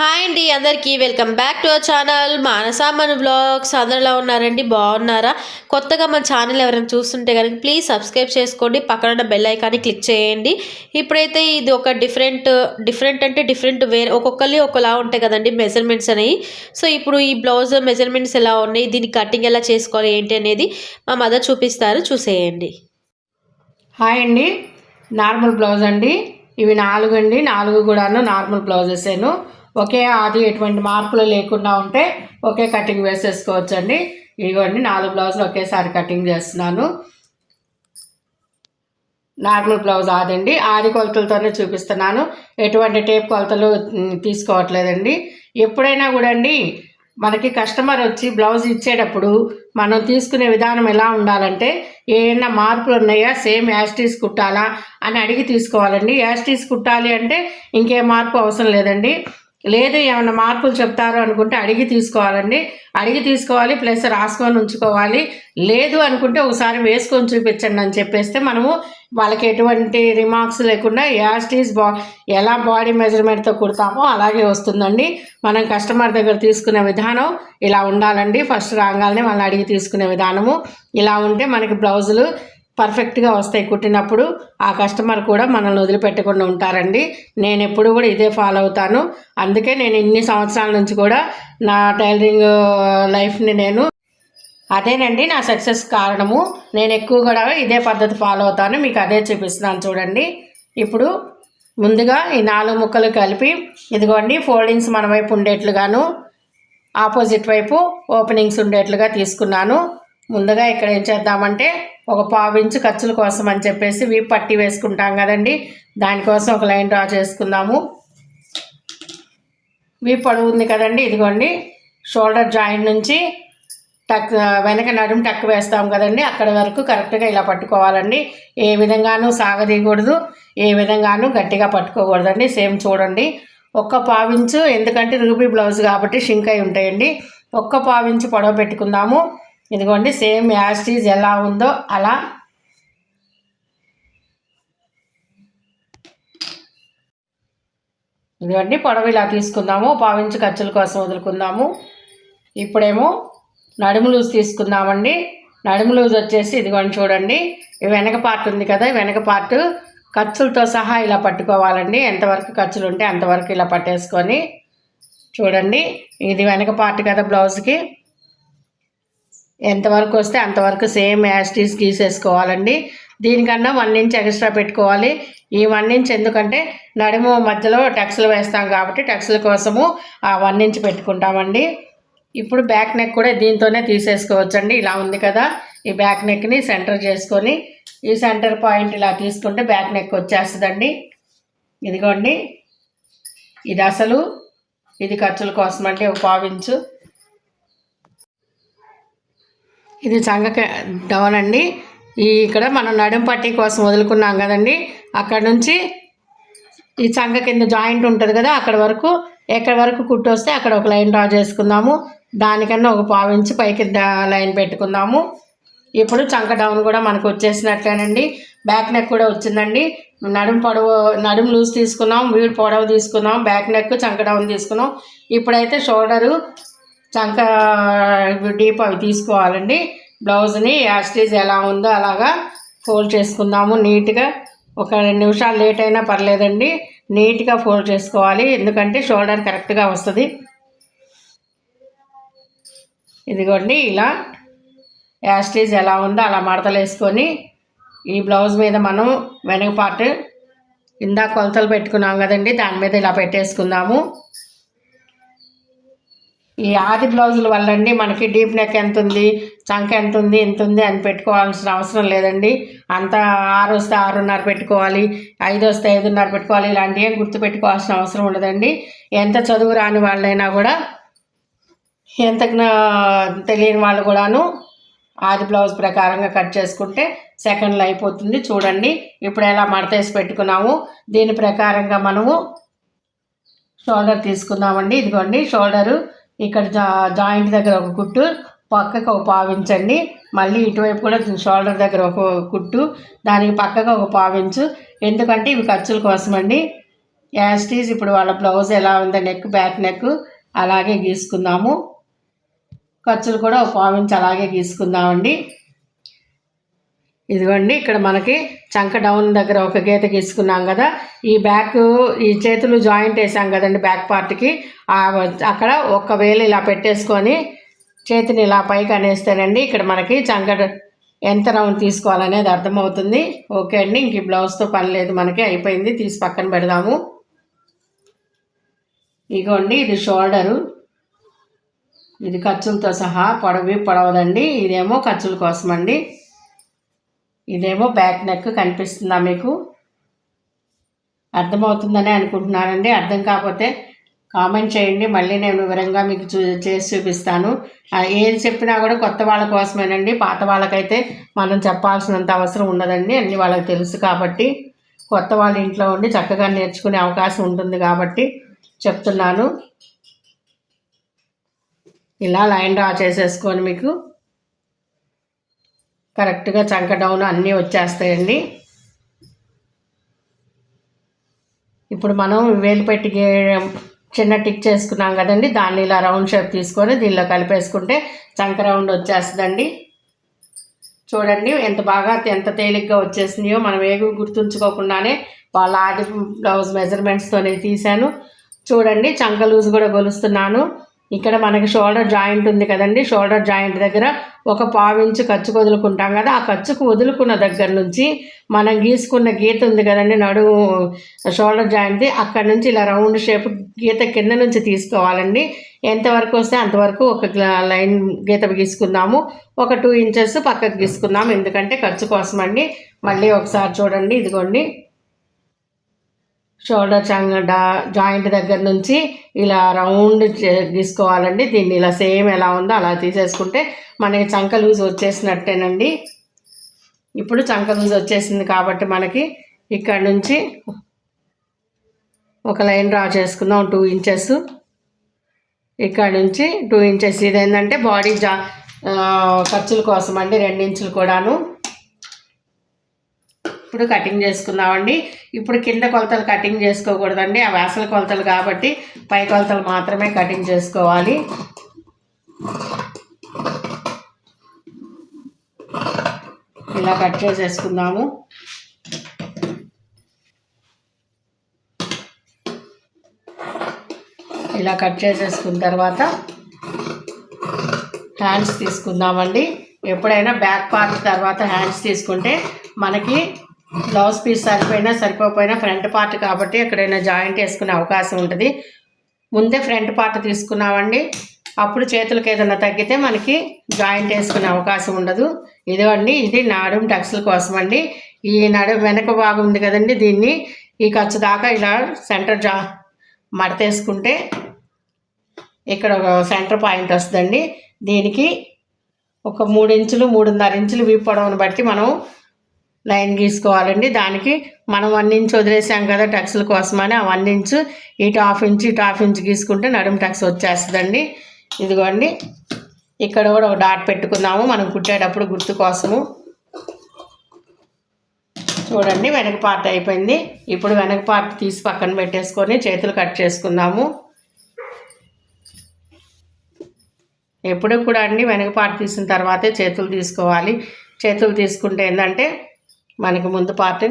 Hi అండి అందరికీ welcome back to our channel మానసామన్ vlogs అందరిలా ఉన్నారండి? బాగున్నారా? కొత్తగా మన ఛానల్ ఎవరైనా చూస్తుంటే కనుక ప్లీజ్ సబ్స్క్రైబ్ చేసుకోండి. పక్కన ఉన్న బెల్ ఐకాన్ని క్లిక్ చేయండి. ఇప్పుడైతే ఇది ఒక డిఫరెంట్ డిఫరెంట్ అంటే డిఫరెంట్ వేరే ఒక్కొక్కరి ఒకలా ఉంటాయి కదండి మెజర్మెంట్స్ అనేవి. సో ఇప్పుడు ఈ బ్లౌజ్ మెజర్మెంట్స్ ఎలా ఉన్నాయి? దీని కటింగ్ ఎలా చేసుకోవాలి? ఏంటి అనేది మా మదర్ చూపిస్తారు. చూసేయండి. హాయ్ అండి. నార్మల్ బ్లౌజ్ అండి. ఇవి నాలుగు అండి. నాలుగు కూడాను నార్మల్ బ్లౌజెసేను ఒకే ఆది ఎటువంటి మార్పులు లేకుండా ఉంటే ఒకే కటింగ్ వేసేసుకోవచ్చు అండి ఇదిగోండి నాలుగు బ్లౌజులు ఒకేసారి కటింగ్ చేస్తున్నాను. నార్మల్ బ్లౌజ్ ఆదండి. ఆది కొలతలతోనే చూపిస్తున్నాను. ఎటువంటి టేప్ కొలతలు తీసుకోవట్లేదండి. ఎప్పుడైనా కూడా అండి మనకి కస్టమర్ వచ్చి బ్లౌజ్ ఇచ్చేటప్పుడు మనం తీసుకునే విధానం ఎలా ఉండాలంటే ఏమైనా మార్పులు ఉన్నాయా సేమ్ యాస్టీస్ కుట్టాలా అని అడిగి తీసుకోవాలండి. యాస్టీస్ కుట్టాలి అంటే ఇంకే మార్పు అవసరం లేదండి. లేదు ఏమైనా మార్పులు చెప్తారు అనుకుంటే అడిగి తీసుకోవాలండి. అడిగి తీసుకోవాలి ప్లస్ రాసుకొని ఉంచుకోవాలి. లేదు అనుకుంటే ఒకసారి వేసుకొని చూపించండి అని చెప్పేస్తే మనము వాళ్ళకి ఎటువంటి రిమార్క్స్ లేకుండా యాస్టీస్ బా ఎలా బాడీ మెజర్మెంట్తో కుడతామో అలాగే వస్తుందండి. మనం కస్టమర్ దగ్గర తీసుకునే విధానం ఇలా ఉండాలండి. ఫస్ట్ రాగానే వాళ్ళని అడిగి తీసుకునే విధానము. ఇలా ఉంటే మనకి బ్లౌజులు పర్ఫెక్ట్గా వస్తాయి. కుట్టినప్పుడు ఆ కస్టమర్ కూడా మనల్ని వదిలిపెట్టకుండా ఉంటారండి. నేను ఎప్పుడు కూడా ఇదే ఫాలో అవుతాను. అందుకే నేను ఇన్ని సంవత్సరాల నుంచి కూడా నా టైలరింగ్ లైఫ్ని నేను అదేనండి నా సక్సెస్ కారణము. నేను ఎక్కువ కూడా ఇదే పద్ధతి ఫాలో అవుతాను. మీకు అదే చూపిస్తున్నాను చూడండి. ఇప్పుడు ముందుగా ఈ నాలుగు ముక్కలు కలిపి ఇదిగోండి ఫోల్డింగ్స్ మన వైపు ఉండేట్లుగాను ఆపోజిట్ వైపు ఓపెనింగ్స్ ఉండేట్లుగా తీసుకున్నాను. ముందుగా ఇక్కడ ఏం చేద్దామంటే ఒక పావు ఇంచు ఖర్చుల కోసం అని చెప్పేసి వీ పట్టి వేసుకుంటాం కదండి. దానికోసం ఒక లైన్ డ్రా చేసుకుందాము. వీ పొడవు ఉంది కదండి ఇదిగోండి. షోల్డర్ జాయింట్ నుంచి టక్ వెనక నడుము టక్ వేస్తాం కదండి. అక్కడ వరకు కరెక్ట్గా ఇలా పట్టుకోవాలండి. ఏ విధంగానూ సాగదీయకూడదు ఏ విధంగానూ గట్టిగా పట్టుకోకూడదండి. సేమ్ చూడండి. ఒక్క పావించు ఎందుకంటే రూబీ బ్లౌజ్ కాబట్టి షింక్ అయి ఉంటాయండి. ఒక్క పావించు పొడవ పెట్టుకుందాము. ఇదిగోండి సేమ్ యాస్టీజ్ ఎలా ఉందో అలా. ఇదిగోండి పొడవు ఇలా తీసుకుందాము పావించు ఖర్చుల కోసం వదులుకుందాము. ఇప్పుడేమో నడుము లూజ్ తీసుకుందామండి. నడుము లూజ్ వచ్చేసి ఇదిగోండి చూడండి వెనక పార్ట్ ఉంది కదా వెనక పార్ట్ ఖర్చులతో సహా ఇలా పట్టుకోవాలండి. ఎంతవరకు ఖర్చులు ఉంటే అంతవరకు ఇలా పట్టేసుకొని చూడండి. ఇది వెనక పార్ట్ కదా బ్లౌజ్కి ఎంతవరకు వస్తే అంతవరకు సేమ్ యాస్టీస్ గీసేసుకోవాలండి. దీనికన్నా వన్ ఇంచ్ ఎక్స్ట్రా పెట్టుకోవాలి. ఈ వన్ ఇంచ్ ఎందుకంటే నడుము మధ్యలో టక్స్లు వేస్తాం కాబట్టి టక్స్ల కోసము ఆ వన్ ఇంచ్ పెట్టుకుంటామండి. ఇప్పుడు బ్యాక్ నెక్ కూడా దీంతోనే తీసేసుకోవచ్చండి. ఇలా ఉంది కదా. ఈ బ్యాక్ నెక్ని సెంటర్ చేసుకొని ఈ సెంటర్ పాయింట్ ఇలా తీసుకుంటే బ్యాక్ నెక్ వచ్చేస్తుందండి. ఇదిగోండి. ఇది అసలు ఇది ఖర్చుల కోసం అంటే ఒక పావించు ఇది చంగక డౌన్ అండి. ఈ ఇక్కడ మనం నడుం పట్టీ కోసం వదులుకున్నాం కదండి. అక్కడ నుంచి ఈ చంగ కింద జాయింట్ ఉంటుంది కదా అక్కడ వరకు ఎక్కడ వరకు కుట్టు వస్తే అక్కడ ఒక లైన్ డ్రా చేసుకుందాము. దానికన్నా ఒక పావు పైకి లైన్ పెట్టుకుందాము. ఇప్పుడు చంక డౌన్ కూడా మనకు వచ్చేసినట్లేనండి. బ్యాక్ నెక్ కూడా వచ్చిందండి. నడుము పొడవు నడుము లూజ్ తీసుకున్నాం వీడు పొడవు తీసుకున్నాం బ్యాక్ నెక్ చంక డౌన్ తీసుకున్నాం. ఇప్పుడైతే షోల్డరు చంక డీప్ అవి తీసుకోవాలండి. బ్లౌజ్ని యాస్టేజ్ ఎలా ఉందో అలాగా ఫోల్డ్ చేసుకుందాము నీట్గా. ఒక రెండు నిమిషాలు లేట్ అయినా పర్లేదండి. నీట్గా ఫోల్డ్ చేసుకోవాలి. ఎందుకంటే షోల్డర్ కరెక్ట్గా వస్తుంది. ఇదిగోండి ఇలా యాస్టేజ్ ఎలా ఉందో అలా మడతలు వేసుకొని ఈ బ్లౌజ్ మీద మనం వెనక పార్ట్ ఇందాక కొలతలు పెట్టుకున్నాం కదండి. దాని మీద ఇలా పెట్టేసుకుందాము. ఈ ఆది బ్లౌజుల వల్ల అండి మనకి డీప్ నెక్ ఎంత ఉంది చంక ఎంత ఉంది ఎంత ఉంది అని పెట్టుకోవాల్సిన అవసరం లేదండి. అంత ఆరు వస్తే ఆరున్నర పెట్టుకోవాలి ఐదు వస్తే ఐదున్నర పెట్టుకోవాలి ఇలాంటివి ఏం గుర్తు పెట్టుకోవాల్సిన అవసరం ఉండదండి. ఎంత చదువు రాని వాళ్ళైనా కూడా ఎంత తెలియని వాళ్ళు కూడాను ఆది బ్లౌజ్ ప్రకారంగా కట్ చేసుకుంటే సెకండ్లో అయిపోతుంది. చూడండి ఇప్పుడు ఎలా మడతేసి పెట్టుకున్నాము. దీని ప్రకారంగా మనము షోల్డర్ తీసుకుందామండి. ఇదిగోండి షోల్డరు ఇక్కడ జా జాయింట్ దగ్గర ఒక కుట్టు పక్కకు ఒక పావించండి. మళ్ళీ ఇటువైపు కూడా షోల్డర్ దగ్గర ఒక కుట్టు దానికి పక్కకు ఒక పావించు. ఎందుకంటే ఇవి ఖర్చుల కోసమండి. యాస్టీస్ ఇప్పుడు వాళ్ళ బ్లౌజ్ ఎలా ఉందో నెక్ బ్యాక్ నెక్ అలాగే గీసుకుందాము. ఖర్చులు కూడా ఒక పావించి అలాగే గీసుకుందామండి. ఇదిగోండి ఇక్కడ మనకి చంక డౌన్ దగ్గర ఒక గీత గీసుకున్నాం కదా. ఈ బ్యాక్ ఈ చేతులు జాయింట్ వేసాం కదండి బ్యాక్ పార్ట్కి అక్కడ ఒక వేలు ఇలా పెట్టేసుకొని చేతిని ఇలా పైకి అనేస్తేనండి ఇక్కడ మనకి చంక ఎంత రౌండ్ తీసుకోవాలనేది అర్థమవుతుంది. ఓకే అండి ఇంక ఈ బ్లౌజ్తో పని లేదు మనకి అయిపోయింది. తీసి పక్కన పెడదాము. ఇగోండి ఇది షోల్డరు. ఇది ఖర్చులతో సహా పొడవి పొడవదండి. ఇదేమో ఖర్చుల కోసం అండి ఇదేమో బ్యాక్ నెక్ కనిపిస్తుందా మీకు? అర్థమవుతుందని అనుకుంటున్నానండి. అర్థం కాకపోతే కామెంట్ చేయండి. మళ్ళీ నేను వివరంగా మీకు చూ చేసి చూపిస్తాను. ఏం ఏది చెప్పినా కూడా కొత్త వాళ్ళ కోసమేనండి. పాత వాళ్ళకైతే మనం చెప్పాల్సినంత అవసరం ఉండదండి. అన్ని వాళ్ళకి తెలుసు కాబట్టి కొత్త వాళ్ళ ఇంట్లో ఉండి చక్కగా నేర్చుకునే అవకాశం ఉంటుంది కాబట్టి చెప్తున్నాను. ఇలా లైన్ డ్రా చేసేసుకొని మీకు కరెక్ట్గా చంక డౌన్ అన్నీ వచ్చేస్తాయండి. ఇప్పుడు మనం వేలు పెట్టి చిన్న టిక్ చేసుకున్నాం కదండి దాన్ని ఇలా రౌండ్ షేప్ తీసుకొని దీనిలో కలిపేసుకుంటే చంక రౌండ్ వచ్చేస్తుందండి. చూడండి ఎంత బాగా ఎంత తేలిగ్గా వచ్చేసినాయో మనం ఏవి గుర్తుంచుకోకుండానే వాళ్ళ ఆది బ్లౌజ్ మెజర్మెంట్స్తోనే తీశాను. చూడండి చంక లూజ్ కూడా కొలుస్తున్నాను ఇక్కడ మనకి షోల్డర్ జాయింట్ ఉంది కదండి. షోల్డర్ జాయింట్ దగ్గర ఒక పావించు ఖర్చుకు వదులుకుంటాం కదా. ఆ ఖర్చుకు వదులుకున్న దగ్గర నుంచి మనం గీసుకున్న గీత ఉంది కదండి నడుము షోల్డర్ జాయింట్ది అక్కడ నుంచి ఇలా రౌండ్ షేప్ గీత కింద నుంచి తీసుకోవాలండి. ఎంతవరకు వస్తే అంతవరకు ఒక లైన్ గీత గీసుకుందాము. ఒక టూ ఇంచెస్ పక్కకు గీసుకుందాము. ఎందుకంటే ఖర్చు కోసం అండి మళ్ళీ ఒకసారి చూడండి. ఇదిగోండి. షోల్డర్ చంగ్ డా జాయింట్ దగ్గర నుంచి ఇలా రౌండ్ తీసుకోవాలండి గీసుకోవాలండి. దీన్ని ఇలా సేమ్ ఎలా ఉందో అలా తీసేసుకుంటే మనకి చంక లూజ్ వచ్చేసినట్టేనండి. ఇప్పుడు చంక లూజ్ వచ్చేసింది కాబట్టి మనకి ఇక్కడ నుంచి ఒక లైన్ డ్రా చేసుకుందాం. Two inches. ఇక్కడ నుంచి టూ ఇంచెస్. ఇదేంటంటే బాడీ జా ఖర్చుల కోసం అండి రెండు ఇంచులు కూడాను. ఇప్పుడు కటింగ్ చేసుకున్నామండి. ఇప్పుడు కింద కొలతలు కటింగ్ చేసుకోకూడదండి. అవి అసలు కొలతలు కాబట్టి పై కొలతలు మాత్రమే కటింగ్ చేసుకోవాలి. ఇలా కట్ చేసేసుకుందాము. ఇలా కట్ చేసేసుకున్న తర్వాత హ్యాండ్స్ తీసుకుందామండి. ఎప్పుడైనా బ్యాక్ పార్ట్ తర్వాత హ్యాండ్స్ తీసుకుంటే మనకి బ్లౌజ్ పీస్ సరిపోయినా సరిపోకపోయినా ఫ్రంట్ పార్ట్ కాబట్టి ఎక్కడైనా జాయింట్ వేసుకునే అవకాశం ఉంటుంది. ముందే ఫ్రంట్ పార్ట్ తీసుకున్నామండి. అప్పుడు చేతులకు ఏదైనా తగ్గితే మనకి జాయింట్ వేసుకునే అవకాశం ఉండదు. ఇదిగోండి ఇది నాడుం టక్స్ల కోసం అండి ఈ నడు వెనక భాగం ఉంది కదండి దీన్ని. ఈ ఖర్చు దాకా ఇలా సెంటర్ జా మడతేసుకుంటే ఇక్కడ ఒక సెంటర్ పాయింట్ వస్తుందండి. దీనికి ఒక మూడు ఇంచులు మూడున్నర ఇంచులు వీపు పొడవును బట్టి మనం లైన్ గీసుకోవాలండి. దానికి మనం వన్ ఇంచ్ వదిలేసాం కదా టక్స్ల కోసమని ఆ వన్ ఇంచ్ ఇటు హాఫ్ ఇంచ్ ఇటు హాఫ్ ఇంచ్ గీసుకుంటే నడుము టక్స్ వచ్చేస్తుందండి. ఇదిగోండి. ఇక్కడ కూడా ఒక డాట్ పెట్టుకుందాము మనం కుట్టేటప్పుడు గుర్తు కోసము. చూడండి వెనక పార్ట్ అయిపోయింది. ఇప్పుడు వెనక పార్ట్ తీసి పక్కన పెట్టేసుకొని చేతులు కట్ చేసుకుందాము. ఎప్పుడు కూడా అండి వెనక పార్ట్ తీసిన తర్వాతే చేతులు తీసుకోవాలి. చేతులు తీసుకుంటే ఏంటంటే మనకి ముందు పార్ట్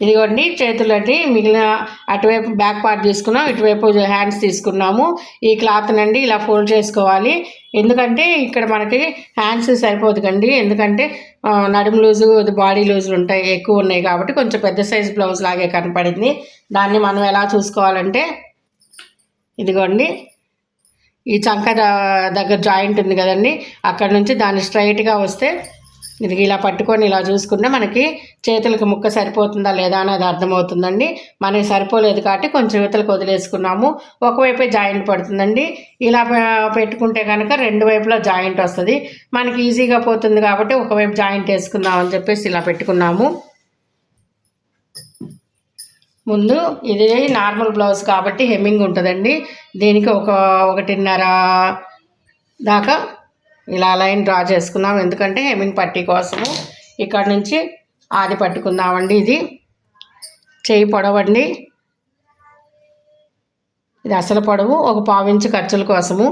ఇదిగోండి చేతులండి మిగిలిన అటువైపు బ్యాక్ పార్ట్ తీసుకున్నాం ఇటువైపు హ్యాండ్స్ తీసుకున్నాము. ఈ క్లాత్ నండి ఇలా ఫోల్డ్ చేసుకోవాలి. ఎందుకంటే ఇక్కడ మనకి హ్యాండ్స్ సరిపోదు కండి ఎందుకంటే నడుము లూజు బాడీ లూజులు ఉంటాయి ఎక్కువ ఉన్నాయి కాబట్టి కొంచెం పెద్ద సైజ్ బ్లౌజ్ లాగే కనపడింది. దాన్ని మనం ఎలా చూసుకోవాలంటే ఇదిగోండి. ఈ చంక దగ్గర జాయింట్ ఉంది కదండి అక్కడ నుంచి దాన్ని స్ట్రైట్గా వస్తే ఇది ఇలా పట్టుకొని ఇలా చూసుకుంటే మనకి చేతులకు ముక్క సరిపోతుందా లేదా అనేది అర్థమవుతుందండి. మనకి సరిపోలేదు కాబట్టి కొంచెం చేతులకు వదిలేసుకున్నాము. ఒకవైపే జాయింట్ పడుతుందండి. ఇలా పెట్టుకుంటే కనుక రెండు వైపులా జాయింట్ వస్తుంది. మనకి ఈజీగా పోతుంది కాబట్టి ఒకవైపు జాయింట్ వేసుకుందాం అని చెప్పేసి ఇలా పెట్టుకున్నాము. ముందు ఇది నార్మల్ బ్లౌజ్ కాబట్టి హెమ్మింగ్ ఉంటుందండి. దీనికి ఒక ఒకటిన్నర దాకా ఇలా లైన్ డ్రా చేసుకున్నాం ఎందుకంటే హెమ్మింగ్ పట్టీ కోసము ఇక్కడ నుంచి ఆది పట్టుకుందామండి ఇది. చేయి పొడవండి. ఇది అసలు పొడవు ఒక పావించు ఖర్చుల కోసము.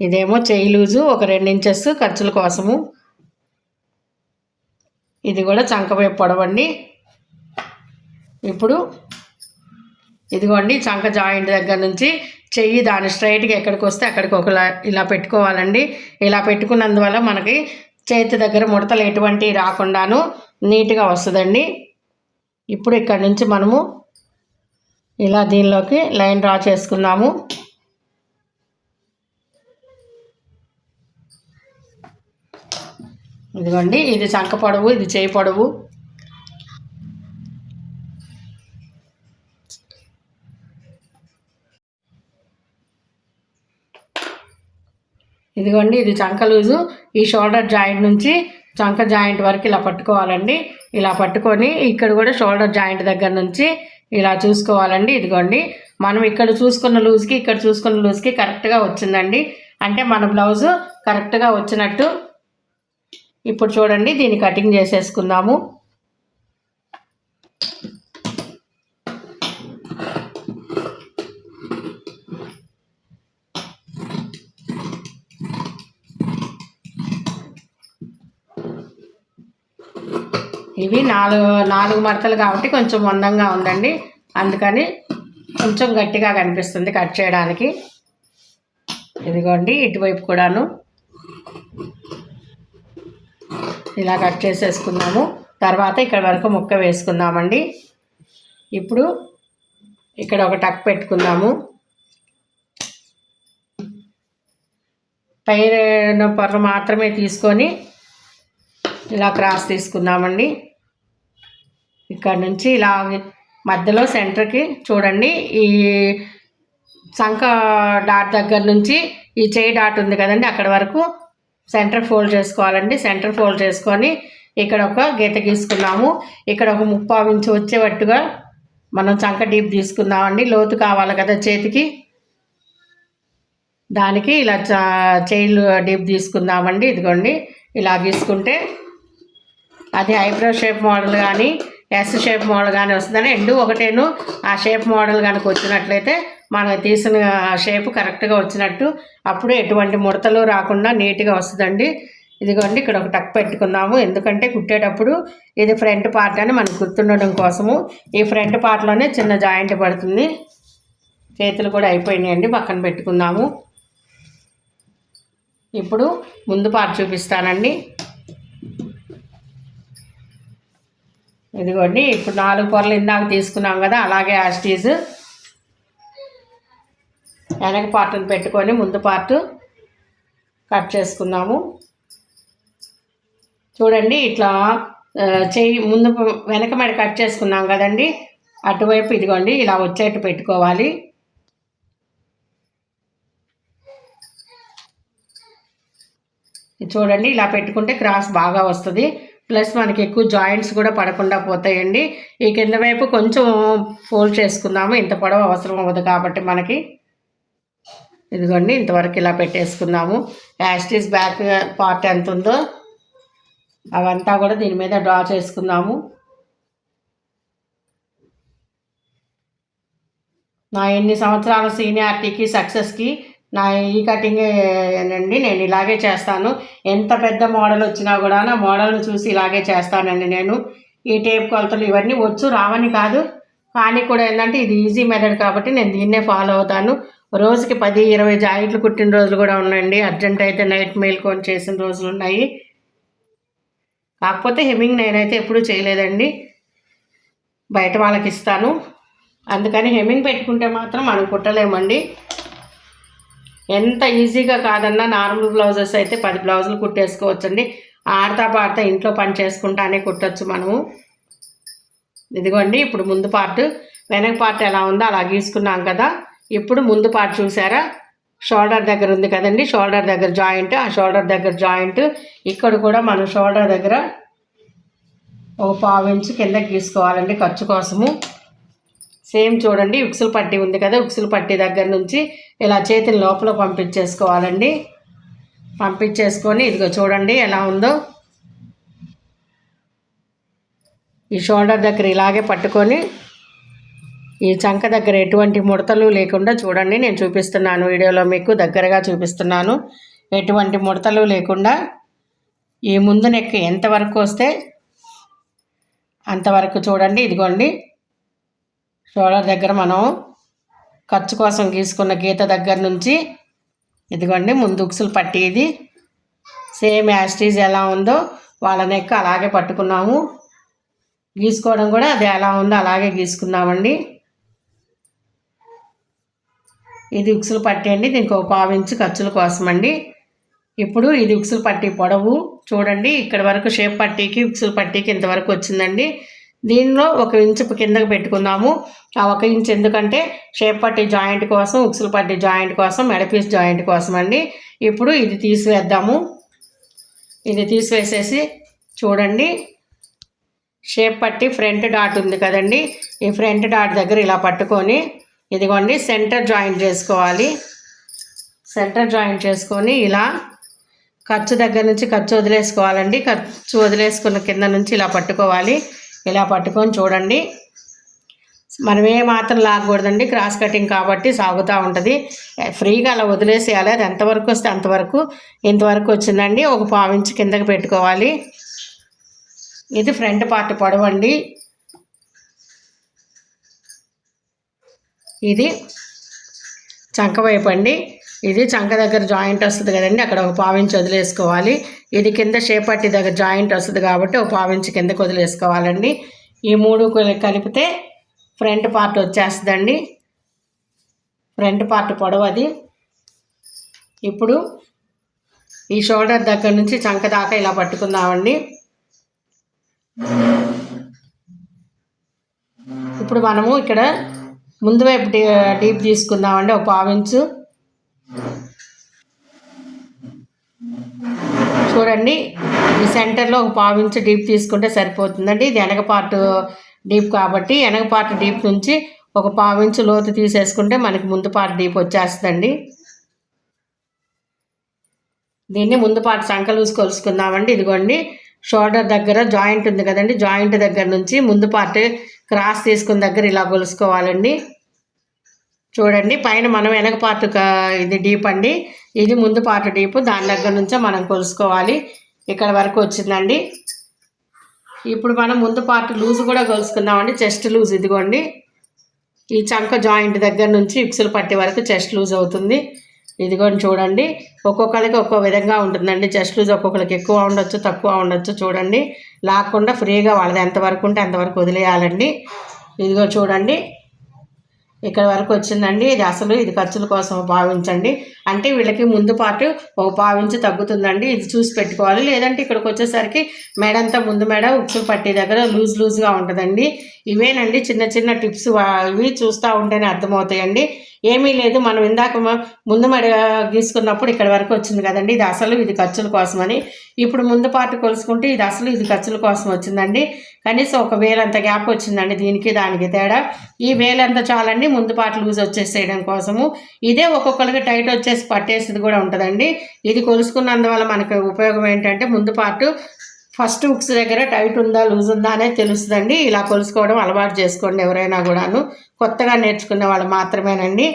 ఇదేమో చేయి లూజు ఒక రెండు ఇంచెస్ ఖర్చుల కోసము. ఇది కూడా చంకవైపు పొడవండి. ఇప్పుడు ఇదిగోండి చంక జాయింట్ దగ్గర నుంచి చెయ్యి దాని స్ట్రైట్గా ఎక్కడికి వస్తే అక్కడికి ఒకలా ఇలా పెట్టుకోవాలండి. ఇలా పెట్టుకున్నందువల్ల మనకి చేతి దగ్గర ముడతలు ఎటువంటి రాకుండాను నీట్గా వస్తుందండి. ఇప్పుడు ఇక్కడ నుంచి మనము ఇలా దీనిలోకి లైన్ డ్రా చేసుకుందాము. ఇదిగోండి ఇది చంక పొడవు ఇది చేయి పొడవు. ఇదిగోండి ఇది చంక లూజు. ఈ షోల్డర్ జాయింట్ నుంచి చంక జాయింట్ వరకు ఇలా పట్టుకోవాలండి. ఇలా పట్టుకొని ఇక్కడ కూడా షోల్డర్ జాయింట్ దగ్గర నుంచి ఇలా చూసుకోవాలండి. ఇదిగోండి మనం ఇక్కడ చూసుకున్న లూజ్కి ఇక్కడ చూసుకున్న లూజ్కి కరెక్ట్గా వచ్చిందండి. అంటే మన బ్లౌజు కరెక్ట్గా వచ్చినట్టు. ఇప్పుడు చూడండి దీన్ని కటింగ్ చేసేసుకుందాము. ఇవి నాలుగు నాలుగు మడతలు కాబట్టి కొంచెం మందంగా ఉందండి. అందుకని కొంచెం గట్టిగా కనిపిస్తుంది కట్ చేయడానికి. ఇదిగోండి ఇటువైపు కూడాను ఇలా కట్ చేసేసుకున్నాము. తర్వాత ఇక్కడ వరకు ముక్క వేసుకుందామండి. ఇప్పుడు ఇక్కడ ఒక టక్ పెట్టుకుందాము పైన పొర మాత్రమే తీసుకొని ఇలా క్రాస్ తీసుకుందామండి. ఇక్కడ నుంచి ఇలా మధ్యలో సెంటర్కి చూడండి. ఈ సంఖ డాట్ దగ్గర నుంచి ఈ చేయి డాట్ ఉంది కదండి అక్కడ వరకు సెంటర్ ఫోల్డ్ చేసుకోవాలండి. సెంటర్ ఫోల్డ్ చేసుకొని ఇక్కడ ఒక గీత గీసుకున్నాము. ఇక్కడ ఒక ముప్పావు ఇంచు వచ్చేటట్టుగా మనం చంక డీప్ తీసుకుందామండి. లోతు కావాలి కదా చేతికి. దానికి ఇలా చైలు డీప్ తీసుకుందామండి. ఇదిగోండి ఇలా గీసుకుంటే అది ఐబ్రో షేప్ మోడల్ కానీ ఎస్ షేప్ మోడల్ కానీ వస్తుందని ఎండు ఒకటేను. ఆ షేప్ మోడల్ కనుక వచ్చినట్లయితే మనకు తీసిన షేప్ కరెక్ట్గా వచ్చినట్టు అప్పుడు ఎటువంటి ముడతలు రాకుండా నీట్గా వస్తుందండి. ఇదిగోండి ఇక్కడ ఒక టక్ పెట్టుకుందాము ఎందుకంటే కుట్టేటప్పుడు ఇది ఫ్రంట్ పార్ట్ అని మనకు గుర్తుండడం కోసము. ఈ ఫ్రంట్ పార్ట్లోనే చిన్న జాయింట్ పడుతుంది. చేతులు కూడా అయిపోయినాయండి పక్కన పెట్టుకుందాము. ఇప్పుడు ముందు పార్ట్ చూపిస్తానండి. ఇదిగోండి ఇప్పుడు నాలుగు పొరలు ఇందాక తీసుకున్నాం కదా అలాగే యాస్టీజ్ వెనక పార్ట్ని పెట్టుకొని ముందు పార్ట్ కట్ చేసుకున్నాము. చూడండి ఇట్లా చెయ్యి ముందు వెనక మెడ కట్ చేసుకున్నాం కదండి అటువైపు ఇదిగోండి ఇలా వచ్చేట్టు పెట్టుకోవాలి. చూడండి ఇలా పెట్టుకుంటే క్రాస్ బాగా వస్తుంది. ప్లస్ మనకి ఎక్కువ జాయింట్స్ కూడా పడకుండా పోతాయండి. ఈ కింద వైపు కొంచెం ఫోల్డ్ చేసుకుందాము. ఇంత పొడవు అవసరం అవ్వదు కాబట్టి మనకి. ఇదిగోండి ఇంతవరకు ఇలా పెట్టేసుకుందాము. యాస్టీస్ బ్యాక్ పార్ట్ ఎంత ఉందో అవంతా కూడా దీని మీద డ్రా చేసుకుందాము. నా ఎన్ని సంవత్సరాల సీనియారిటీకి సక్సెస్కి నా ఈ కటింగ్ అండి నేను ఇలాగే చేస్తాను. ఎంత పెద్ద మోడల్ వచ్చినా కూడా నా మోడల్ని చూసి ఇలాగే చేస్తానండి నేను. ఈ టేప్ కొలతలు ఇవన్నీ వచ్చు రావని కాదు. కానీ కూడా ఏంటంటే ఇది ఈజీ మెథడ్ కాబట్టి నేను దీన్నే ఫాలో అవుతాను. రోజుకి పది ఇరవై జాకెట్లు కుట్టిన రోజులు కూడా ఉన్నాయండి. అర్జెంట్ అయితే నైట్ మెయిల్ కొని చేసిన రోజులు ఉన్నాయి. కాకపోతే హెమ్మింగ్ నేనైతే ఎప్పుడూ చేయలేదండి. బయట వాళ్ళకి ఇస్తాను. అందుకని హెమ్మింగ్ పెట్టుకుంటే మాత్రం మనం కుట్టలేమండి. ఎంత ఈజీగా కాదన్నా నార్మల్ బ్లౌజెస్ అయితే పది బ్లౌజులు కుట్టేసుకోవచ్చండి. ఆడతా పాడతా ఇంట్లో పని చేసుకుంటానే కుట్టచ్చు మనము. ఇదిగోండి ఇప్పుడు ముందు పార్ట్. వెనక పార్ట్ ఎలా ఉందో అలా గీసుకున్నాం కదా. ఇప్పుడు ముందు పార్ట్ చూసారా? షోల్డర్ దగ్గర ఉంది కదండి షోల్డర్ దగ్గర జాయింట్. ఆ షోల్డర్ దగ్గర జాయింట్. ఇక్కడ కూడా మనం షోల్డర్ దగ్గర ఒక పావు ఇంచు కిందకి గీసుకోవాలండి ఖర్చు కోసము. సేమ్ చూడండి ఉక్సులు పట్టి ఉంది కదా ఉక్సులు పట్టి దగ్గర నుంచి ఇలా చేతిని లోపల పంపించేసుకోవాలండి. పంపించేసుకొని ఇదిగో చూడండి ఎలా ఉందో. ఈ షోల్డర్ దగ్గర ఇలాగే పట్టుకొని ఈ చంక దగ్గర ఎటువంటి ముడతలు లేకుండా చూడండి నేను చూపిస్తున్నాను వీడియోలో మీకు దగ్గరగా చూపిస్తున్నాను. ఎటువంటి ముడతలు లేకుండా ఈ ముందు నెక్ ఎంతవరకు వస్తే అంతవరకు చూడండి ఇదిగోండి. షోల్డర్ దగ్గర మనం ఖర్చు కోసం గీసుకున్న గీత దగ్గర నుంచి ఇదిగోండి ముందు ఉక్సులు పట్టేది. ఇది సేమ్ యాస్టీజ్ ఎలా ఉందో వాళ్ళ నెక్ అలాగే పట్టుకున్నాము. గీసుకోవడం కూడా అది ఎలా ఉందో అలాగే గీసుకున్నామండి. ఇది ఉక్సులు పట్టేయండి దీనికి ఒక పావు ఖర్చుల కోసం అండి ఇప్పుడు ఇది ఉక్సులు పట్టి పొడవు చూడండి ఇక్కడ వరకు షేప్ పట్టీకి ఉక్సులు పట్టీకి ఇంతవరకు వచ్చిందండి. దీనిలో ఒక ఇంచు కిందకి పెట్టుకుందాము. ఆ ఒక ఇంచు ఎందుకంటే షేప్ పట్టి జాయింట్ కోసం ఉక్సులు పట్టి జాయింట్ కోసం మెడపీస్ జాయింట్ కోసం అండి. ఇప్పుడు ఇది తీసివేద్దాము. ఇది తీసివేసేసి చూడండి. షేప్ పట్టి ఫ్రంట్ డాట్ ఉంది కదండి. ఈ ఫ్రంట్ డాట్ దగ్గర ఇలా పట్టుకొని ఇదిగోండి సెంటర్ జాయింట్ చేసుకోవాలి. సెంటర్ జాయింట్ చేసుకొని ఇలా ఖర్చు దగ్గర నుంచి ఖర్చు వదిలేసుకోవాలండి. ఖర్చు వదిలేసుకున్న కింద నుంచి ఇలా పట్టుకోవాలి. ఇలా పట్టుకొని చూడండి. మనం ఏ మాత్రం లాగకూడదండి. క్రాస్ కటింగ్ కాబట్టి సాగుతూ ఉంటుంది. ఫ్రీగా అలా వదిలేసేయాలి. అది ఎంతవరకు వస్తే అంతవరకు ఇంతవరకు వచ్చిందండి. ఒక పావు కిందకి పెట్టుకోవాలి. ఇది ఫ్రంట్ పార్ట్ పొడవండి ఇది చంక వైపు అండి. ఇది చంక దగ్గర జాయింట్ వస్తుంది కదండి అక్కడ ఒక పావించి వదిలేసుకోవాలి. ఇది కింద షేపట్టి దగ్గర జాయింట్ వస్తుంది కాబట్టి ఒక పావించి కిందకి వదిలేసుకోవాలండి. ఈ మూడు కలిపితే ఫ్రంట్ పార్ట్ వచ్చేస్తుందండి. ఫ్రంట్ పార్ట్ పొడవు అది. ఇప్పుడు ఈ షోల్డర్ దగ్గర నుంచి చంక దాకా ఇలా పట్టుకుందామండి. ఇప్పుడు మనము ఇక్కడ ముందు వైపు డీ డీప్ తీసుకుందామండి ఒక పావించు చూడండి ఈ సెంటర్లో ఒక పావించు డీప్ తీసుకుంటే సరిపోతుందండి. ఇది వెనక పార్ట్ డీప్ కాబట్టి వెనక పార్ట్ డీప్ నుంచి ఒక పావించు లోతు తీసేసుకుంటే మనకి ముందు పార్ట్ డీప్ వచ్చేస్తుందండి. దీన్ని ముందు పార్ట్ సంకలూసి కొలుసుకుందామండి. ఇదిగోండి షోల్డర్ దగ్గర జాయింట్ ఉంది కదండి. జాయింట్ దగ్గర నుంచి ముందు పార్ట్ క్రాస్ తీసుకున్న దగ్గర ఇలా కొలుసుకోవాలండి. చూడండి పైన మనం వెనక పార్ట్ ఇది డీప్ అండి. ఇది ముందు పార్ట్ డీప్ దాని దగ్గర నుంచే మనం కొలుసుకోవాలి. ఇక్కడ వరకు వచ్చిందండి. ఇప్పుడు మనం ముందు పార్ట్ లూజ్ కూడా కొలుసుకుందామండి. చెస్ట్ లూజ్ ఇదిగోండి. ఈ చంక జాయింట్ దగ్గర నుంచి ఇక్సులు పట్టే వరకు చెస్ట్ లూజ్ అవుతుంది. ఇదిగోండి చూడండి. ఒక్కొక్కరికి ఒక్కో విధంగా ఉంటుందండి. చెస్ట్ లూజ్ ఒక్కొక్కరికి ఎక్కువ ఉండొచ్చు తక్కువ ఉండొచ్చు చూడండి. లాక్కుండా ఫ్రీగా వాళ్ళది ఎంతవరకు ఉంటే అంతవరకు వదిలేయాలండి. ఇదిగో చూడండి. ఇక్కడ వరకు వచ్చిందండి. ఇది అసలు ఇది ఖర్చుల కోసం భావించండి. అంటే వీళ్ళకి ముందు పాటు ఒక పావించి తగ్గుతుందండి. ఇది చూసి పెట్టుకోవాలి. లేదంటే ఇక్కడికి వచ్చేసరికి మెడ అంతా ముందు మెడ ఉక్సులు పట్టే దగ్గర లూజ్ లూజ్గా ఉంటుందండి. ఇవేనండి చిన్న చిన్న టిప్స్ ఇవి చూస్తూ ఉంటేనే అర్థమవుతాయండి. ఏమీ లేదు. మనం ఇందాక ముందు మెడ గీసుకున్నప్పుడు ఇక్కడ వరకు వచ్చింది కదండి. ఇది అసలు ఇది ఖర్చుల కోసమని. ఇప్పుడు ముందు పాటు కొలుసుకుంటే ఇది అసలు ఇది ఖర్చుల కోసం వచ్చిందండి. కనీసం ఒక వేలంత గ్యాప్ వచ్చిందండి దీనికి దానికి తేడా. ఈ వేలంత చాలండి? ముందు పాటు లూజ్ వచ్చేసేయడం కోసము. ఇదే ఒక్కొక్కరికి టైట్ వచ్చే చేసి పట్టేసేది కూడా ఉంటుందండి. ఇది కొలుసుకున్నందువల్ల మనకు ఉపయోగం ఏంటంటే ముందు పాటు ఫస్ట్ హుక్స్ దగ్గర టైట్ ఉందా లూజ్ ఉందా అనేది తెలుస్తుందండి. ఇలా కొలుసుకోవడం అలవాటు చేసుకోండి ఎవరైనా కూడాను. కొత్తగా నేర్చుకునే వాళ్ళు మాత్రమేనండి.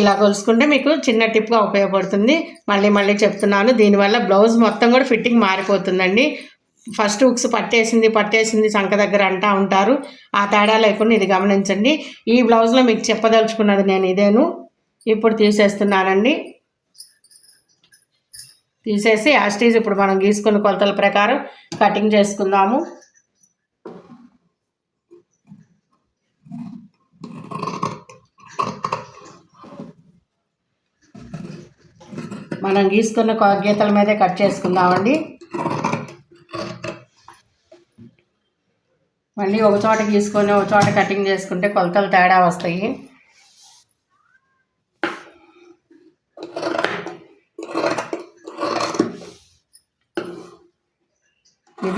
ఇలా కొలుసుకుంటే మీకు చిన్న టిప్గా ఉపయోగపడుతుంది. మళ్ళీ మళ్ళీ చెప్తున్నాను. దీనివల్ల బ్లౌజ్ మొత్తం కూడా ఫిట్టింగ్ మారిపోతుందండి. ఫస్ట్ హుక్స్ పట్టేసింది పట్టేసింది సంఖ దగ్గర అంటా ఉంటారు. ఆ తేడా లేకుండా ఇది గమనించండి. ఈ బ్లౌజ్లో మీకు చెప్పదలుచుకున్నది నేను ఇదేను. ఇప్పుడు తీసేస్తున్నానండి. తీసేసి యాస్టీజ్ ఇప్పుడు మనం గీసుకున్న కొలతల ప్రకారం కటింగ్ చేసుకుందాము. మనం గీసుకున్న గీతల మీదే కట్ చేసుకుందామండి. మళ్ళీ ఒక చోట గీసుకొని ఒక చోట కటింగ్ చేసుకుంటే కొలతలు తేడా వస్తాయి.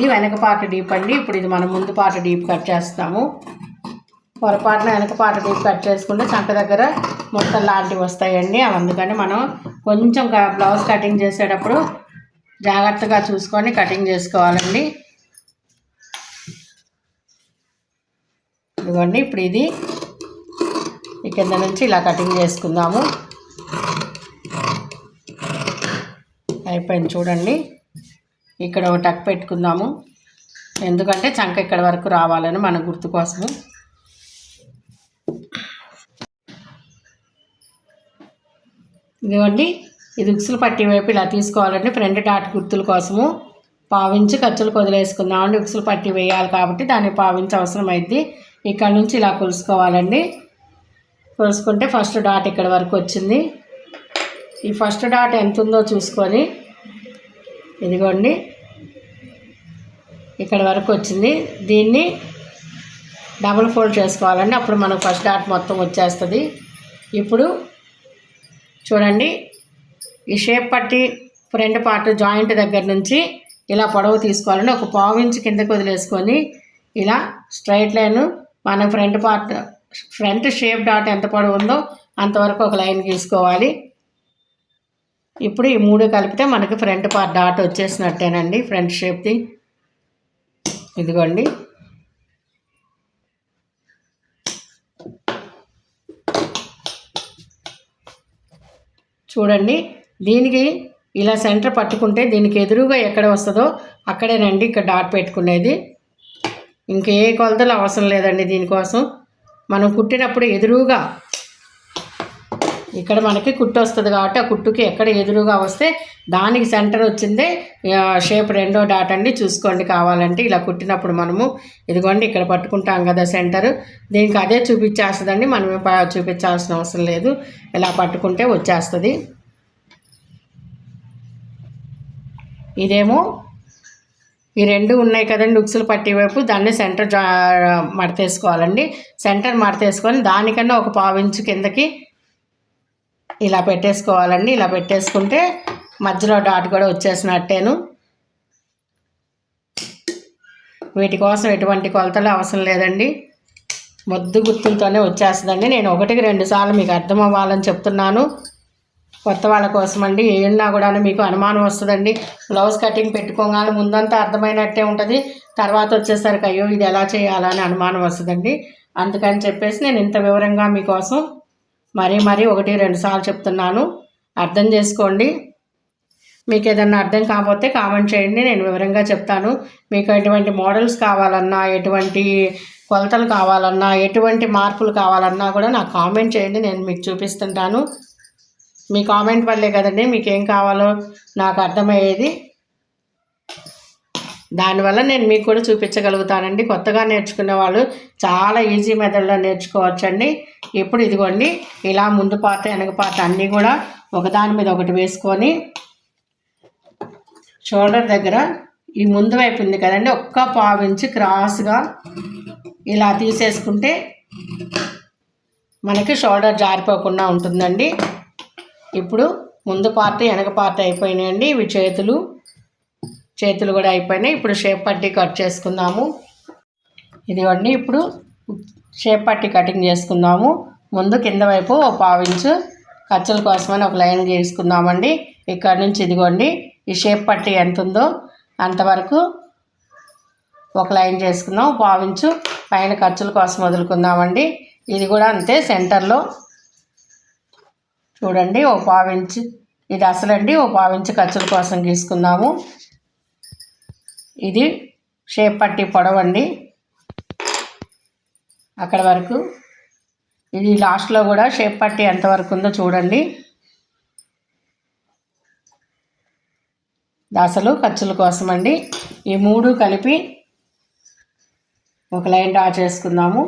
ఇది వెనక పాట డీప్ అండి. ఇప్పుడు ఇది మనం ముందు పాట డీప్ కట్ చేస్తాము. పొరపాటున వెనక పాట డీప్ కట్ చేసుకుంటే చంక దగ్గర మొత్తం లాంటివి వస్తాయండి. అవి అందుకని మనం కొంచెం క- బ్లౌజ్ కటింగ్ చేసేటప్పుడు జాగ్రత్తగా చూసుకొని కటింగ్ చేసుకోవాలండి. ఇదిగోండి ఇప్పుడు ఇది ఈ కింద నుంచి ఇలా కటింగ్ చేసుకుందాము. అయిపోయింది చూడండి. ఇక్కడ ఒక టక్ పెట్టుకుందాము. ఎందుకంటే చంక ఇక్కడ వరకు రావాలని మన గుర్తు కోసము. ఇదిగోండి ఇది ఉక్సులు పట్టి వైపు ఇలా తీసుకోవాలండి. ఫ్రంట్ డాట్ గుర్తుల కోసము. పావించి ఖర్చులు కొదిలేసుకుందామండి ఉక్సులు పట్టి వేయాలి కాబట్టి దాన్ని పావించి అవసరం అయింది ఇక్కడ నుంచి ఇలా కొలుసుకోవాలండి. కొలుసుకుంటే ఫస్ట్ డాట్ ఇక్కడ వరకు వచ్చింది. ఈ ఫస్ట్ డాట్ ఎంత ఉందో చూసుకొని ఇదిగోండి. ఇక్కడ వరకు వచ్చింది. దీన్ని డబుల్ ఫోల్డ్ చేసుకోవాలండి. అప్పుడు మనకు ఫస్ట్ డాట్ మొత్తం వచ్చేస్తుంది. ఇప్పుడు చూడండి. ఈ షేప్ పట్టి ఫ్రంట్ పార్ట్ జాయింట్ దగ్గర నుంచి ఇలా పొడవు తీసుకోవాలండి. ఒక పావు ఇంచు కిందకి వదిలేసుకొని ఇలా స్ట్రైట్ లైన్ మన front part front shape dot ఎంత పొడవు ఉందో అంతవరకు ఒక లైన్ గీసుకోవాలి. ఇప్పుడు ఈ మూడు కలిపితే మనకి ఫ్రంట్ పార్ట్ డాట్ వచ్చేసినట్టేనండి ఫ్రంట్ షేప్ది. ఇదిగోండి. చూడండి దీనికి ఇలా సెంటర్ పట్టుకుంటే దీనికి ఎదురుగా ఎక్కడ వస్తుందో అక్కడేనండి ఇక్కడ డాట్ పెట్టుకునేది. ఇంకే కొలతలు అవసరం లేదండి దీనికోసం. మనం కుట్టినప్పుడు ఎదురుగా ఇక్కడ మనకి కుట్టు వస్తుంది కాబట్టి ఆ కుట్టుకి ఎక్కడ ఎదురుగా వస్తే దానికి సెంటర్ వచ్చిందే షేప్ రెండో డాట్ అండి. చూసుకోండి కావాలంటే ఇలా కుట్టినప్పుడు మనము ఇదిగోండి ఇక్కడ పట్టుకుంటాం కదా సెంటర్. దీనికి అదే చూపించేస్తుందండి. మనం చూపించాల్సిన అవసరం లేదు. ఇలా పట్టుకుంటే వచ్చేస్తుంది. ఇదేమో ఈ రెండు ఉన్నాయి కదండి ఉక్సులు పట్టే వైపు. దాన్ని సెంటర్ మడతేసుకోవాలండి. సెంటర్ మడతేసుకొని దానికన్నా ఒక పావు ఇంచు కిందకి ఇలా పెట్టేసుకోవాలండి. ఇలా పెట్టేసుకుంటే మధ్యలో డాట్ కూడా వచ్చేసినట్టేను. వీటి కోసం ఎటువంటి కొలతలు అవసరం లేదండి. మొద్దు గుర్తులతోనే వచ్చేస్తుందండి. నేను ఒకటికి రెండు సార్లు మీకు అర్థం అవ్వాలని చెప్తున్నాను. కొత్త వాళ్ళ కోసం అండి ఏమన్నా కూడా మీకు అనుమానం వస్తుందండి. బ్లౌజ్ కటింగ్ పెట్టుకోగానే ముందంతా అర్థమైనట్టే ఉంటుంది. తర్వాత వచ్చేసరికి అయ్యో ఇది ఎలా చేయాలని అనుమానం వస్తుందండి. అందుకని చెప్పేసి నేను ఇంత వివరంగా మీకోసం మరీ మరీ ఒకటి రెండు సార్లు చెప్తున్నాను. అర్థం చేసుకోండి. మీకు ఏదన్నా అర్థం కాకపోతే కామెంట్ చేయండి నేను వివరంగా చెప్తాను. మీకు ఎటువంటి మోడల్స్ కావాలన్నా ఎటువంటి కొలతలు కావాలన్నా ఎటువంటి మార్పులు కావాలన్నా కూడా నాకు కామెంట్ చేయండి నేను మీకు చూపిస్తుంటాను. మీ కామెంట్ వల్లే కదండి మీకు ఏం కావాలో నాకు అర్థమయ్యేది. దానివల్ల నేను మీకు కూడా చూపించగలుగుతానండి. కొత్తగా నేర్చుకునే వాళ్ళు చాలా ఈజీ మెథడ్లో నేర్చుకోవచ్చండి. ఇప్పుడు ఇదిగోండి ఇలా ముందు పాత వెనక పాత అన్నీ కూడా ఒకదాని మీద ఒకటి వేసుకొని షోల్డర్ దగ్గర ఈ ముందు వైపు ఉంది కదండి ఒక్క పావు క్రాస్గా ఇలా తీసేసుకుంటే మనకి షోల్డర్ జారిపోకుండా ఉంటుందండి. ఇప్పుడు ముందు పార్ట్ వెనక పార్ట్ అయిపోయినాయండి. ఇవి చేతులు చేతులు కూడా అయిపోయినాయి. ఇప్పుడు షేప్ పట్టి కట్ చేసుకుందాము. ఇదిగోండి ఇప్పుడు షేప్ పట్టి కటింగ్ చేసుకుందాము. ముందు కింద వైపు ఒక పావించు. ఖర్చుల కోసమని ఒక లైన్ గీసుకుందామండి. ఇక్కడ నుంచి ఇదిగోండి ఈ షేప్ పట్టి ఎంత ఉందో అంతవరకు ఒక లైన్ చేసుకుందాం. పావించు. పైన ఖర్చుల కోసం వదులుకుందామండి. ఇది కూడా అంతే సెంటర్లో. చూడండి ఓ పావించు. ఇది అసలండి ఓ పావించు ఖర్చుల కోసం గీసుకుందాము. ఇది షేప్ పట్టి పొడవండి. అక్కడ వరకు ఇది లాస్ట్లో కూడా షేప్ పట్టి ఎంతవరకు ఉందో చూడండి. దాసలు ఖర్చుల కోసం అండి ఈ మూడు కలిపి ఒక లైన్ డ్రా చేసుకుందాము.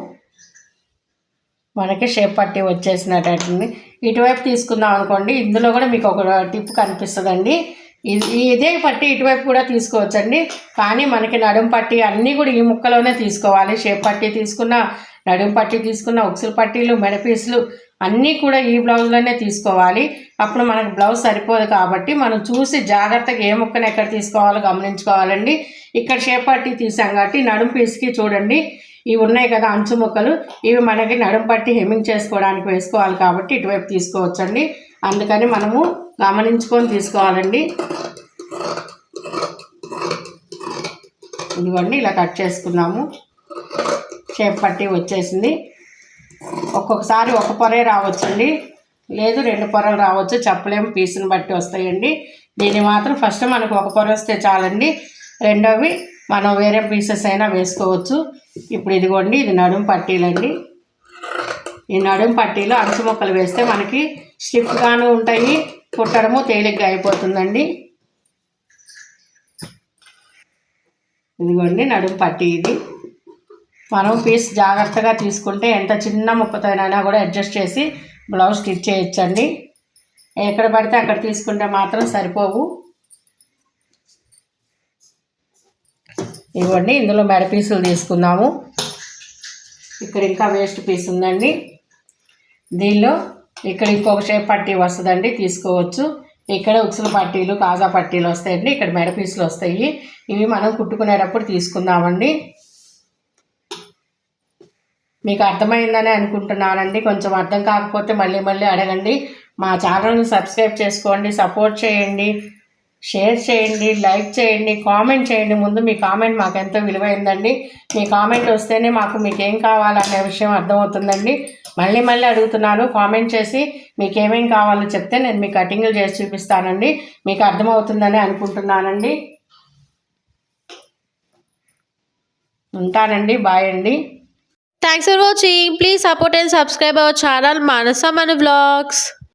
మనకి షేప్ పట్టి వచ్చేసినట్టుంది ఇటువైపు తీసుకుందాం అనుకోండి. ఇందులో కూడా మీకు ఒక టిప్ కనిపిస్తుందండి. ఇదే పట్టి ఇటువైపు కూడా తీసుకోవచ్చండి. కానీ మనకి నడుం పట్టి అన్నీ కూడా ఈ ముక్కలోనే తీసుకోవాలి. షేప్ పట్టి తీసుకున్న నడుం పట్టి తీసుకున్న ఉక్సులు పట్టీలు మెడపీసులు అన్నీ కూడా ఈ బ్లౌజ్లోనే తీసుకోవాలి. అప్పుడు మనకు బ్లౌజ్ సరిపోదు కాబట్టి మనం చూసి జాగ్రత్తగా ఏ ముక్కను ఎక్కడ తీసుకోవాలో గమనించుకోవాలండి. ఇక్కడ షేప్ పట్టి తీసాం కాబట్టి నడుం పీస్కి చూడండి. ఇవి ఉన్నాయి కదా అంచు ముక్కలు. ఇవి మనకి నడుం పట్టి హెమ్మింగ్ చేసుకోవడానికి వేసుకోవాలి కాబట్టి ఇటువైపు తీసుకోవచ్చండి. అందుకని మనము గమనించుకొని తీసుకోవాలండి. ఇదిగోండి ఇలా కట్ చేసుకున్నాము. షేప్ పట్టి వచ్చేసింది. ఒక్కొక్కసారి ఒక పొరే రావచ్చండి. లేదు రెండు పొరలు రావచ్చు. చెప్పలేము పీసుని బట్టి వస్తాయండి. దీన్ని మాత్రం ఫస్ట్ మనకు ఒక పొర వస్తే చాలండి. రెండోవి మనం వేరే పీసెస్ అయినా వేసుకోవచ్చు. ఇప్పుడు ఇదిగోండి ఇది నడుము పట్టీలండి. ఈ నడుము పట్టీలో అంచు ముక్కలు వేస్తే మనకి స్టిఫ్గాను ఉంటాయి. కుట్టడము తేలిగ్గా అయిపోతుందండి. ఇదిగోండి నడుము పట్టీ ఇది. మనం పీస్ జాగ్రత్తగా తీసుకుంటే ఎంత చిన్న ముక్కతోనైనా కూడా అడ్జస్ట్ చేసి బ్లౌజ్ స్టిచ్ చేయొచ్చండి. ఎక్కడ పడితే అక్కడ తీసుకుంటే మాత్రం సరిపోవు. ఇవ్వండి ఇందులో మెడ పీసులు తీసుకుందాము. ఇక్కడ ఇంకా వేస్ట్ పీస్ ఉందండి. దీనిలో ఇక్కడ ఇంకొక షేప్ పట్టీ వస్తుందండి తీసుకోవచ్చు. ఇక్కడ ఉక్సుల పట్టీలు కాజా పట్టీలు వస్తాయండి ఇక్కడ మెడ పీసులు వస్తాయి. ఇవి మనం కుట్టుకునేటప్పుడు తీసుకుందామండి. మీకు అర్థమైందని అనుకుంటున్నానండి కొంచెం అర్థం కాకపోతే మళ్ళీ మళ్ళీ అడగండి. మా ఛానల్ని సబ్స్క్రైబ్ చేసుకోండి సపోర్ట్ చేయండి. షేర్ చేయండి లైక్ చేయండి కామెంట్ చేయండి. ముందు మీ కామెంట్ మాకు ఎంతో విలువైందండి. మీ కామెంట్ వస్తేనే మాకు మీకు ఏం కావాలనే విషయం అర్థమవుతుందండి. మళ్ళీ మళ్ళీ అడుగుతున్నాను. కామెంట్ చేసి మీకు ఏమేం కావాలో చెప్తే నేను మీ కటింగ్లు చేసి చూపిస్తానండి. మీకు అర్థమవుతుందని అనుకుంటున్నానండి. ఉంటానండి. బాయ్ అండి. Thanks for watching please support and subscribe our channel Manasa మన వ్లాగ్స్